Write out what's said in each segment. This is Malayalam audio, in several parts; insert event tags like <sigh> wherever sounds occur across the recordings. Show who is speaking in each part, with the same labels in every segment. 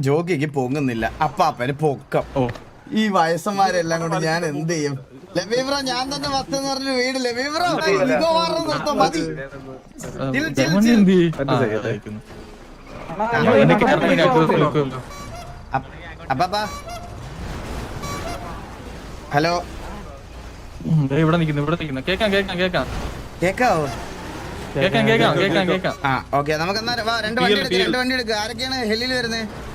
Speaker 1: ജോഗിക്ക് പൊങ്ങുന്നില്ല. അപ്പാപ്പന് പൊക്കം.
Speaker 2: ഓ.
Speaker 1: ഈ വയസ്സന്മാരെല്ലാം കൊണ്ട് ഞാൻ എന്ത് ചെയ്യും? ലബീബ്ര ഞാൻ തന്നെ വസ്തു എന്ന് പറഞ്ഞ വീട് ലബീബ്ര നിർത്തോ, മതി. അപ്പ- ഹലോ.
Speaker 2: ദേ ഇവിടെ നിൽക്കുന്നു ഇവിടെ നിൽക്കുന്നു. കേക്കാം കേക്കാം കേക്കാം
Speaker 1: കേക്കാവോ?
Speaker 2: കേക്കാം കേക്കാം കേക്കാം കേക്കാം
Speaker 1: ആ ഓക്കെ. നമുക്ക് എന്നാ വാ രണ്ട് വണ്ടി എടുക്ക് രണ്ട് വണ്ടി എടുക്കുക ആരൊക്കെയാണ് ഹെല്ലിൽ വരുന്നത്?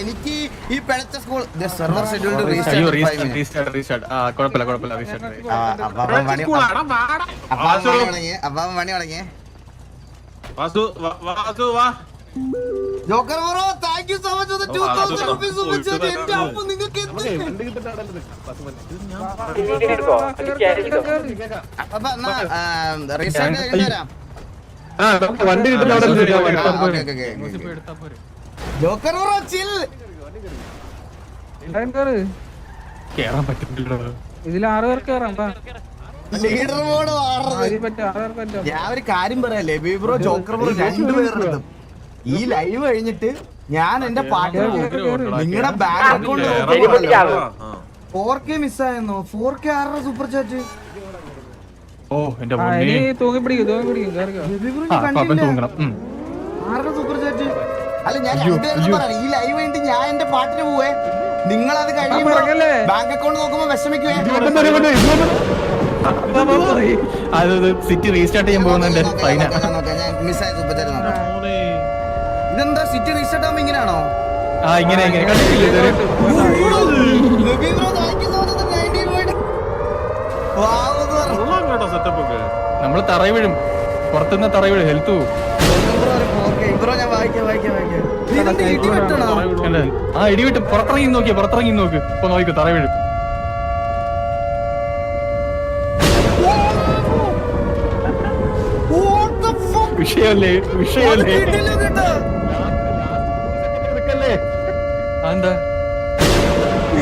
Speaker 1: എനിക്ക് ഈ പിഴച്ച സ്കൂൾ സെർവർ ഷെഡ്യൂൾഡ് അപ്പാപ്പൻ പണി അപ്പാപ്പൻ പണി തുടങ്ങി അപ്പാപ്പൻ പണി തുടങ്ങി
Speaker 3: വാസു. വാസു വാ
Speaker 1: joker bro thank you so much for
Speaker 3: the അത്
Speaker 1: 2000 റുപ്പീസ് സൂപ്പർ ചാറ്റ് എന്റെ. അമ്മ നിങ്ങൾക്ക് എന്ത്? അപ്പാപ്പ എന്നാ റീസ്റ്റാർട്ട് കഴിഞ്ഞ് തരാം
Speaker 3: ആ നമുക്ക് വണ്ടി കിട്ടുന്ന അവിടെ
Speaker 2: എടുത്താ പോരെ.
Speaker 1: ജോക്കർ ബ്രോ ചിൽ
Speaker 2: കേറാൻ പറ്റുന്നില്ലടാ
Speaker 4: ഇതിൽ ആറ് പേർക്ക് കയറാം
Speaker 1: ലീഡർ മോഡ്
Speaker 4: ആറ്
Speaker 1: ഞാൻ ഒരു കാര്യം പറയാല്ലേ ബി ബ്രോ ജോക്കർ ബ്രോ ഈ ലൈവ് കഴിഞ്ഞിട്ട് ഞാൻ എന്റെ പാട്ട് നിങ്ങളുടെ ബാങ്ക് അക്കൗണ്ട്
Speaker 3: ആ.
Speaker 1: ഫോർ കെ മിസ്സായിരുന്നു ഫോർ കെ ആരുടെ സൂപ്പർ ചാറ്റ്
Speaker 2: ഓ എന്റെ പൊന്നേ.
Speaker 4: തൂങ്ങി പിടിക്കും തൂങ്ങി പിടിക്കും
Speaker 1: കേറുക
Speaker 2: തൂങ്ങണം. ഉം.
Speaker 1: ആരുടെ സൂപ്പർ ചാറ്റ് അല്ല ഞാൻ ഈ ലൈവ് കഴിഞ്ഞിട്ട് ഞാൻ എന്റെ പാട്ടിന് പോവേ. നിങ്ങൾ അത് കഴിയുമ്പോ? ബാങ്ക് അക്കൗണ്ട് നോക്കുമ്പോ വിഷമിക്കുവേ.
Speaker 2: അത് സിറ്റി റീസ്റ്റാർട്ട് ചെയ്യാൻ പോകുന്നുണ്ട്. ഫൈന
Speaker 1: മിസ്സായ സൂപ്പർ ചാറ്റ് ഇതെന്താ സിറ്റി റീസ്റ്റാർട്ട് ആവുമ്പോ ഇങ്ങനെയാണോ?
Speaker 2: ആ ഇങ്ങനെ ഇങ്ങനെ. കണ്ടിട്ടില്ലേ
Speaker 1: 19 പോയിന്റ് വാവ്
Speaker 3: സെറ്റപ്പ് ഒക്കെ
Speaker 2: നമ്മൾ തറയി വീഴും പുറത്തുനിന്ന് തറയി വീഴും ഹെൽത്ത് പോവും
Speaker 1: ബ്രോ ഒരു 4K. ബ്രോ ഞാൻ വായിക്കാം വായിക്കാം വായിക്കാം ഇതെന്താ ഇടി വെട്ടണോ
Speaker 2: കണ്ടോ? ആ ഇടിവിട്ട് പുറത്തിറങ്ങി നോക്കിയ പുറത്തിറങ്ങി നോക്ക് ഇപ്പൊ നോക്കി തറ വീഴും
Speaker 1: What the fuck?
Speaker 2: വിഷയല്ലേ വിഷയല്ലേ
Speaker 1: കിട്ടില്ല കേട്ടോ.
Speaker 2: എടുക്കല്ലേ? അതെന്താ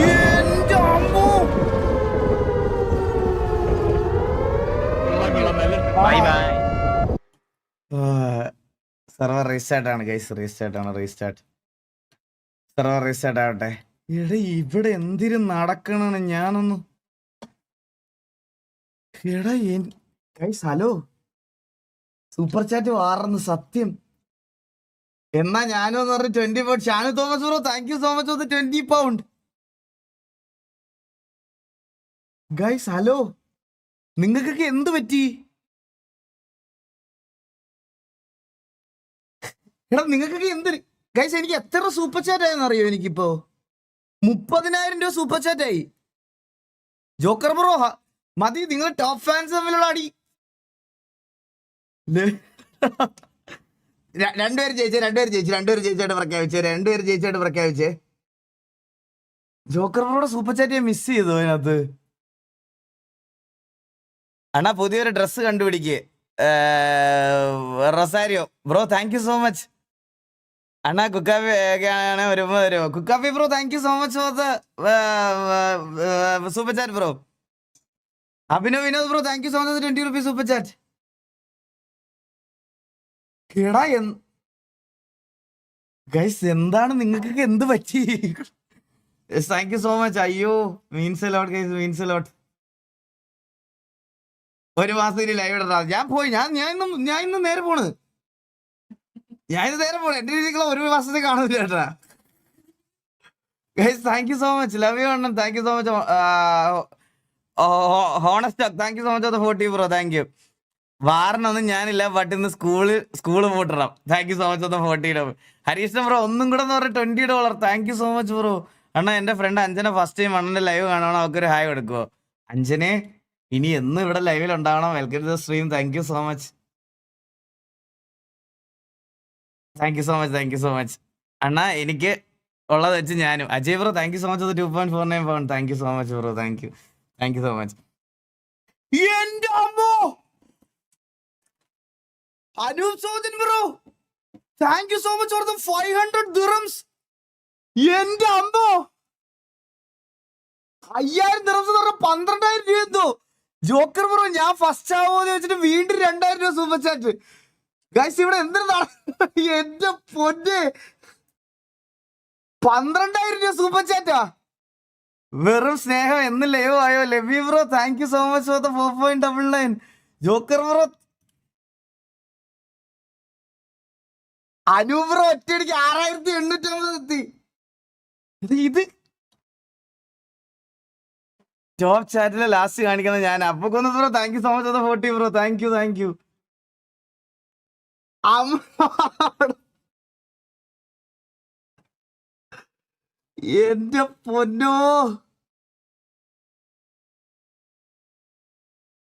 Speaker 1: എന്റെ അമ്മോ. സെർവർ റീസ്റ്റാർട്ട് ആണ് ഗൈസ് റീസ്റ്റാർട്ട് ആണ് റീസ്റ്റാർട്ട് സെർവർ റീസ്റ്റാർട്ട് ആവട്ടെ. എടാ ഇവിടെ എന്തിനും നടക്കണാണ് ഞാനൊന്ന്? എടാ ഗൈസ് ഹലോ സൂപ്പർ ചാറ്റ് വാറന്ന് സത്യം. എന്നാ ഞാനും എന്ന് പറഞ്ഞ twenty pound Shanu Thomas bro thank you so much for twenty pound guys hello നിങ്ങൾക്കൊക്കെ എന്ത് പറ്റി? എടാ നിങ്ങൾക്കൊക്കെ എന്ത് ഗൈസ് എനിക്ക് എത്ര സൂപ്പർ ചാറ്റ് ആയെന്ന് അറിയോ എനിക്കിപ്പോ? മുപ്പതിനായിരം രൂപ സൂപ്പർ ചാറ്റ് ആയി. ജോക്കർ ബ്രോ ഹ- മതി നിങ്ങൾ ടോപ്പ് ഫാൻസ് തമ്മിലുള്ള അടി. രണ്ടുപേര് ജയിച്ചേ രണ്ടുപേര് ജയിച്ചു രണ്ടുപേര് ജയിച്ചായിട്ട് പ്രഖ്യാപിച്ചേ രണ്ടുപേര് ജയിച്ചായിട്ട് പ്രഖ്യാപിച്ചേ. ജോക്കർ ബ്രോയുടെ സൂപ്പർ ചാറ്റ് ഞാൻ മിസ് ചെയ്തു അതിനകത്ത്. അണ്ണാ പുതിയൊരു dress കണ്ടുപിടിക്കേ. Rosario. Bro thank you so much അണ്ണാ കുക്കാപ്പി ആണ് വരുമ്പോ വരുമോ കുക്കാപ്പി bro thank you so much for the super chat bro. Abhinav Vinod bro thank you so much twenty rupees super chat എടാ ഗൈസ് എന്താണ് നിങ്ങൾക്ക് എന്ത് പറ്റി? താങ്ക് യു സോ മച്ച് അയ്യോ means a lot guys means a lot ഒരു മാസം ലൈവ് ഇടാം ഞാൻ പോയി ഞാൻ ഞാൻ ഇന്ന് ഞാൻ ഇന്ന് നേരെ പോണ് ഇന്ന് നേരെ പോണ്. എന്റെ രീതിക്കുള്ള ഒരു മാസത്തെ കാണൂല ചേട്ടാ. Thank you so much love you Annan. Thank you so much honest thank you so much forty bro thank you വാറിനൊന്നും ഞാനില്ല ബട്ട് ഇന്ന് സ്കൂളിൽ സ്കൂൾ പൂട്ടണം. താങ്ക് യു സോ മച്ച് ഒന്ന് ഫോർട്ടി ഹരീഷ് ബ്രോ ഒന്നും കൂടെ എന്ന് പറഞ്ഞാൽ twenty dollar thank you so much bro അണ്ണ എന്റെ ഫ്രണ്ട് അഞ്ജന ഫസ്റ്റ് ടൈം അണ്ണന്റെ ലൈവ് കാണണം അവക്കൊരു ഹായ് കൊടുക്കുവോ. അഞ്ജനെ ഇനി എന്നും ഇവിടെ ലൈവിൽ ഉണ്ടാവണം. Welcome to the stream thank you so much thank you so much thank you so much അണ്ണ എനിക്ക് ഉള്ളത് വെച്ച് ഞാനും. Ajay bro thank you so much two point four nine pound thank you so much bro thank you thank you so much എന്റെ അമ്മോ! Anoop Sojan bro! Thank you so much for the five hundred dirhams എന്റെ അമ്മോ! അയ്യായിരം ദിറംസ് എന്ന് പറഞ്ഞ പന്ത്രണ്ടായിരം രൂപ എന്തോ. ജോക്കർ ബ്രോ ഞാൻ ഫസ്റ്റ് ആവോന്ന് വെച്ചിട്ട് വീണ്ടും രണ്ടായിരം രൂപ സൂപ്പർ ചാറ്റ്. ഗൈസ് ഇവിടെ എന്തിനാ എന്റെ പൊന്നെ. പന്ത്രണ്ടായിരം രൂപ സൂപ്പർ ചാറ്റാ വെറും സ്നേഹം എന്ന് ലൈവ് ആയോ? ലവി bro thank you so much for the four point double nine joker bro Anu bro ഒറ്റയടിക്ക് ആറായിരത്തി എണ്ണൂറ്റി അമ്പത് എത്തി ഇത് ടോപ്പ് ചാറ്റിലെ ലാസ്റ്റ് കാണിക്കുന്നത് ഞാൻ അപ്പൊ കൊന്നു bro thank you so much for forty bro thank you thank you എന്റെ പൊന്നോ.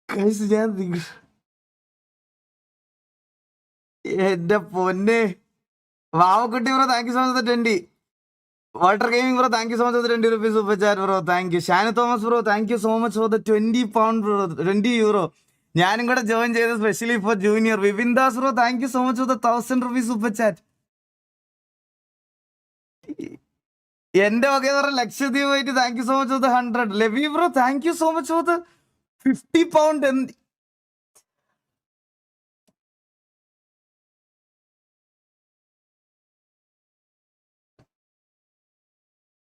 Speaker 1: Guys, ഞാൻ എന്റെ പൊന്നെ. Vavakkutty bro thank you so much twenty water gaming bro thank you so much twenty rupees super chat bro thank you Shanu Thomas bro thank you so much for the twenty pound bro twenty euro ഞാനും കൂടെ ജോയിൻ ചെയ്ത് specially for junior Vipin Das bro thank you so much for the thousand rupees super chat എന്റെ വക എന്ന് പറഞ്ഞ ലക്ഷദ്വീപ് ആയിട്ട് thank you so much for the hundred ലവി bro thank you so much for the fifty pound എന്ത്?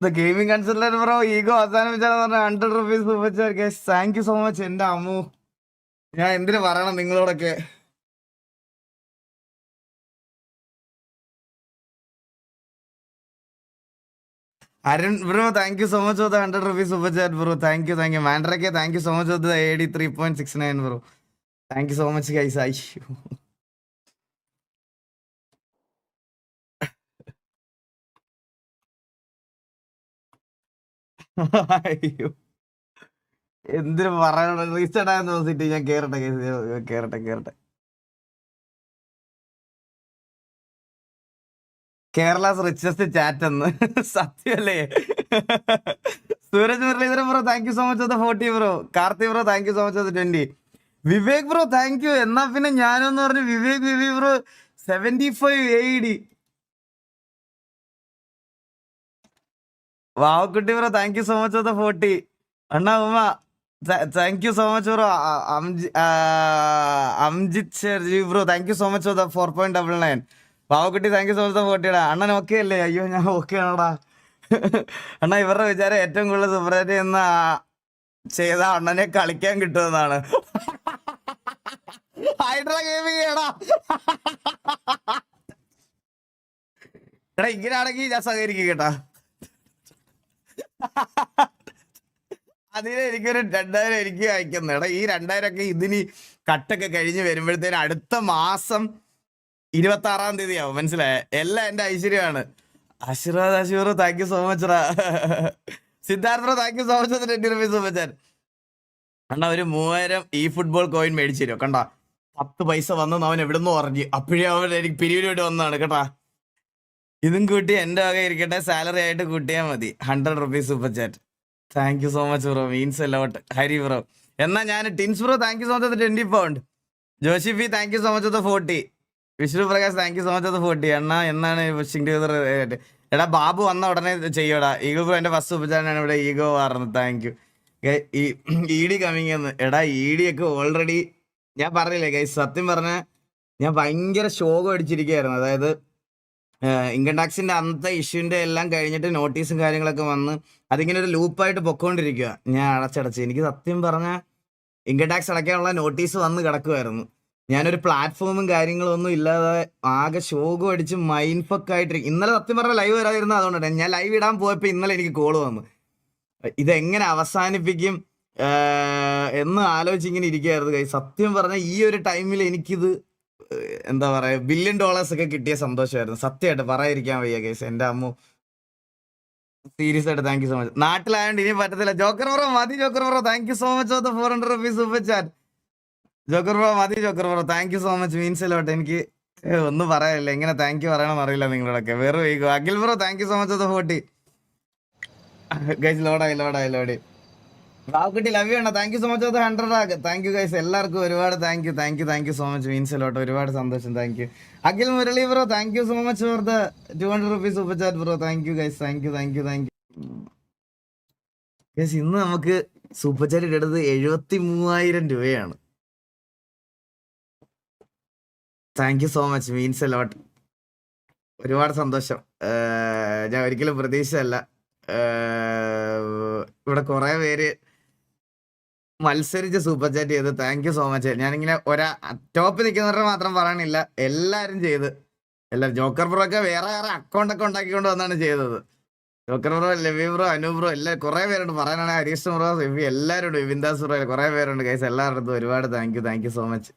Speaker 1: ഗെയിമിംഗ് കൺസൾട്ടന്റ് ബ്രോ ഈഗോ അവസാനിപ്പിച്ചാന്ന് പറഞ്ഞ hundred rupees super chat thank you so much എന്റെ അമ്മു. ഞാൻ എന്തിനു പറയണം നിങ്ങളോടൊക്കെ? Arun bro thank you so much for the hundred rupees super chat bro thank you thank you Mandrake thank you so much for the A D three point six nine bro thank you so much guys അയ്യോ. <laughs> അയ്യോ. എന്തിനു പറയണം റീസ്റ്റാർട്ട് ആയെന്ന് തോന്നിട്ട് ഞാൻ കേറട്ടെ കേറട്ടെ കേറട്ടെ. കേരളാസ് റിച്ചസ്റ്റ് ചാറ്റ് എന്ന്. സത്യമല്ലേ? Sooraj Muraleedharan bro thank you so much അത് forty bro Karthi bro thank you so much അത് twenty Vivek bro thank you എന്നാ പിന്നെ ഞാനെന്ന് പറഞ്ഞു Vivek Vivek bro seventy five A D വാവക്കുട്ടി bro thank you so much അത് ഫോർട്ടി അണ്ണാ ഉമ്മ. Thank you so much bro Amjith Sherji bro thank you so much for point double nine Pavakkutty thank you so much ഫോർട്ടിടാ അണ്ണൻ ഓക്കെ അല്ലേ? അയ്യോ ഞാൻ ഓക്കെ ആണോടാ? <laughs> അണ്ണാ ഇവരുടെ വിചാരം ഏറ്റവും കൂടുതൽ സൂപ്പറായിട്ട് എന്ന ചെയ്ത അണ്ണനെ കളിക്കാൻ കിട്ടുമെന്നാണ്. <laughs> എടാ. <laughs> ഇങ്ങനെയാണെങ്കിൽ ഞാൻ സഹകരിക്കും കേട്ടാ. അതിന് എനിക്കൊരു രണ്ടായിരം എനിക്ക് അയക്കുന്നു. ഈ രണ്ടായിരം ഒക്കെ ഇതിന് കട്ടൊക്കെ കഴിഞ്ഞ് വരുമ്പോഴത്തേന് അടുത്ത മാസം ഇരുപത്തി ആറാം തീയതി ആവും മനസ്സിലായ? എല്ലാം എന്റെ ഐശ്വര്യമാണ്. Ashirvad Ashirvad thank you so much റാ Siddhartha thank you so much twenty rupees so much അണ്ണാ ഒരു മൂവായിരം ഈ ഫുട്ബോൾ കോയിൻ മേടിച്ചു തരുമോ കണ്ട? പത്ത് പൈസ വന്നു അവൻ എവിടുന്ന് പറഞ്ഞു. അപ്പോഴേ അവൻ എനിക്ക് പിരിവിലോട്ട് വന്നതാണ് കേട്ടാ. ഇതും കൂട്ടി എന്റെ വക ഇരിക്കട്ടെ. സാലറി ആയിട്ട് കൂട്ടിയാൽ മതി. Hundred rupees super chat thank you so much bro means a lot Hari bro എന്നാ ഞാൻ ടിൻസ് bro thank you so much twenty pound ജോഷിഫി thank you so much forty Vishnu Prakash thank you so much forty എണ്ണ എന്നാണ് എടാ ബാബു വന്ന ഉടനെ ചെയ്യടാ. ഈഗോ ബ്രോ എന്റെ ഫസ്റ്റ് ഉപചാരനാണ് ഇവിടെ. ഈഗോ മാറുന്നത് thank you E D coming എന്ന് എടാ ഇ ഡി ഒക്കെ ഓൾറെഡി ഞാൻ പറഞ്ഞില്ലേ ഗൈസ് സത്യം പറഞ്ഞ ഞാൻ ഭയങ്കര ശോകം അടിച്ചിരിക്കുകയായിരുന്നു. അതായത് ഇൻകം ടാക്സിന്റെ അന്നത്തെ ഇഷ്യൂന്റെ എല്ലാം കഴിഞ്ഞിട്ട് നോട്ടീസും കാര്യങ്ങളൊക്കെ വന്ന് അതിങ്ങനെ ഒരു ലൂപ്പായിട്ട് പൊക്കോണ്ടിരിക്കുക ഞാൻ അടച്ചടച്ച്. എനിക്ക് സത്യം പറഞ്ഞ ഇൻകം ടാക്സ് അടയ്ക്കാനുള്ള നോട്ടീസ് വന്ന് കിടക്കുമായിരുന്നു ഞാനൊരു പ്ലാറ്റ്ഫോമും കാര്യങ്ങളും ഒന്നും ഇല്ലാതെ ആകെ ശോകം അടിച്ച് മൈൻഡ് ഫക്ക് ഇന്നലെ സത്യം പറഞ്ഞ ലൈവ് വരാതിരുന്നത് അതുകൊണ്ടാണ്. ഞാൻ ലൈവ് ഇടാൻ പോയപ്പോൾ ഇന്നലെ എനിക്ക് കോൾ വന്നു. ഇതെങ്ങനെ അവസാനിപ്പിക്കും എന്ന് ആലോചിച്ച് ഇങ്ങനെ ഇരിക്കുകയായിരുന്നു സത്യം പറഞ്ഞ ഈ ഒരു ടൈമിൽ എനിക്കിത് എന്താ പറയാ ബില്യൺ ഡോളേഴ്സ് ഒക്കെ കിട്ടിയ സന്തോഷമായിരുന്നു. സത്യമായിട്ട് പറയാതിരിക്കാൻ വയ്യ കേസ്. എന്റെ അമ്മു സീരിയസ് ആയിട്ട് താങ്ക് യു സോ മച്ച് നാട്ടിലായോണ്ട് ഇനി പറ്റത്തില്ല. ജോക്കർ ബ്രോ മതി joker bro. Thank you so much for hundred rupees super chat joker bro മതി joker bro. Thank you so much means a lot എനിക്ക് ഒന്നും പറയാനില്ല. എങ്ങനെ താങ്ക് യു പറയണമെന്ന് അറിയില്ല നിങ്ങളോടൊക്കെ. വെറും Vaiko Akhil bro thank you so much forty guys ലോഡായി ലോഡായി ലോഡി ബാബുക്കുട്ടി ലവ് ചെയ്യണം thank you so much hundred ആക്ക്. താങ്ക് യു ഗൈസ് എല്ലാവർക്കും ഒരുപാട് thank you thank you thank you so much means lot ഒരുപാട് സന്തോഷം. Thank you Akhil Murali bro thank you so much for the two hundred rupees super chat bro thank you guys thank you thank you thank you guys ഇന്ന് നമുക്ക് സൂപ്പർ ചാറ്റ് ഇടത് എഴുപത്തി മൂവായിരം രൂപയാണ്. Thank you so much means lot ഒരുപാട് സന്തോഷം. ഞാൻ ഒരിക്കലും പ്രതീക്ഷയല്ല. ഇവിടെ കുറേ പേര് മത്സരിച്ച് സൂപ്പർ ചാറ്റ് ചെയ്ത്. താങ്ക് യു സോ മച്ച് ഞാനിങ്ങനെ ഒരാ ടോപ്പ് നിൽക്കുന്നവരുടെ മാത്രം പറയണില്ല. എല്ലാവരും ചെയ്ത്. എല്ലാവരും ജോക്കർ ബ്രോ ഒക്കെ വേറെ വേറെ അക്കൗണ്ട് ഒക്കെ ഉണ്ടാക്കിക്കൊണ്ട് വന്നാണ് ചെയ്തത്. ജോക്കർ ബ്രോ ലവി ബ്രോ അനു ബ്രോ എല്ലാ കുറെ പേരുണ്ട്. പറയാനാണ് ഹരീഷ് ബ്രോ റിവ്യൂ എല്ലാവരും ഉണ്ട് വിവിന്ദാസ് ബ്രോ കുറെ പേരുണ്ട്. കൈസ് എല്ലാവരുടെ ഒരുപാട് thank you thank you so much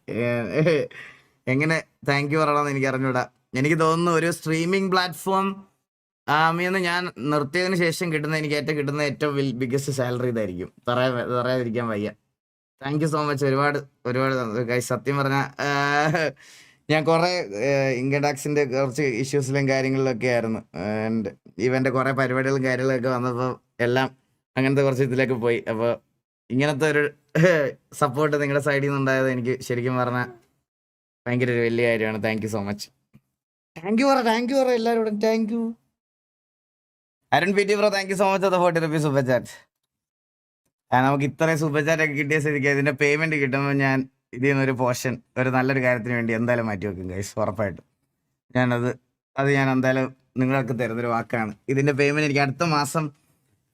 Speaker 1: എങ്ങനെ താങ്ക് യു പറയണമെന്ന് എനിക്ക് അറിഞ്ഞൂടാ എനിക്ക് തോന്നുന്നു ഒരു സ്ട്രീമിംഗ് പ്ലാറ്റ്ഫോം ആമിന്ന് ഞാൻ നിർത്തിയതിന് ശേഷം കിട്ടുന്ന എനിക്ക് ഏറ്റവും കിട്ടുന്ന ഏറ്റവും ബിഗ്ഗസ്റ്റ് സാലറി ഇതായിരിക്കും. പറയാ പറയാതിരിക്കാൻ വയ്യ. താങ്ക് യു സോ മച്ച് ഒരുപാട് ഒരുപാട് സത്യം പറഞ്ഞ ഞാൻ കുറേ ഇൻകം ടാക്സിന്റെ കുറച്ച് ഇഷ്യൂസിലും കാര്യങ്ങളിലൊക്കെ ആയിരുന്നു. ആൻഡ് ഇവന്റെ കുറേ പരിപാടികളും കാര്യങ്ങളൊക്കെ വന്നപ്പോൾ എല്ലാം അങ്ങനത്തെ കുറച്ച് ഇതിലേക്ക് പോയി. അപ്പോൾ ഇങ്ങനത്തെ ഒരു സപ്പോർട്ട് നിങ്ങളുടെ സൈഡിൽ നിന്ന് ഉണ്ടായത് എനിക്ക് ശരിക്കും പറഞ്ഞാൽ ഭയങ്കര ഒരു വലിയ കാര്യമാണ്. Thank you so much thank you പറ താങ്ക് യു പറ എല്ലാവരോടും thank you Arun P T bro thank you so much അത് ഫോർട്ടി റുപ്പീസ് സൂപ്പർ ചാറ്റ് നമുക്ക് ഇത്രയും സൂപ്പർ ചാറ്റ് ഒക്കെ കിട്ടിയ സ്ഥിതിക്ക് ഇതിന്റെ പേയ്മെന്റ് കിട്ടുമ്പോൾ ഞാൻ ഇതിൽ ഒരു പോർഷൻ ഒരു നല്ലൊരു കാര്യത്തിന് വേണ്ടി എന്തായാലും മാറ്റി വെക്കും ഗൈസ് ഉറപ്പായിട്ടും. ഞാനത് അത് ഞാൻ എന്തായാലും നിങ്ങൾക്ക് തരുന്നൊരു വാക്കാണ്. ഇതിന്റെ പേയ്മെന്റ് എനിക്ക് അടുത്ത മാസം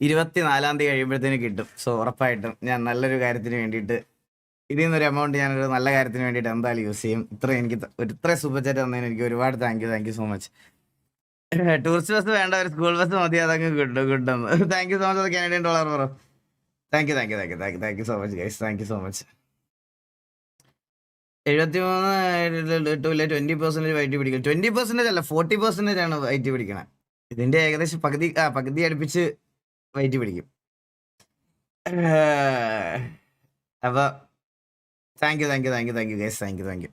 Speaker 1: ഇരുപത്തിനാലാം തീയതി കഴിയുമ്പോഴത്തേന് കിട്ടും. സോ ഉറപ്പായിട്ടും ഞാൻ നല്ലൊരു കാര്യത്തിന് വേണ്ടിയിട്ട് ഇതിൽ നിന്നൊരു എമൗണ്ട് ഞാനൊരു നല്ല കാര്യത്തിന് വേണ്ടിയിട്ട് എന്തായാലും യൂസ് ചെയ്യും. ഇത്ര എനിക്ക് ഒരു സൂപ്പർ ചാറ്റ് തന്നതിന് എനിക്ക് ഒരുപാട് thank you thank you so much tourist bus വേണ്ട ഒരു സ്കൂൾ ബസ് മതി അതങ്ങ് കിട്ടും കിട്ടും. Thank you so much Canadian dollar പറ thank you thank you thank you thank you thank you so much guys thank you so much എഴുപത്തി മൂന്ന് ടു ട്വന്റി പെർസെന്റേജ് വൈറ്റ് പിടിക്കും. ട്വന്റി പെർസെന്റേജ് അല്ല ഫോർട്ടി പെർസെന്റേജ് ആണ് വൈറ്റ് പിടിക്കണം. ഇതിന്റെ ഏകദേശം പകുതി ആ പകുതി അടുപ്പിച്ച് വൈറ്റ് പിടിക്കും. അപ്പൊ thank you thank you thank you thank you guys thank you thank you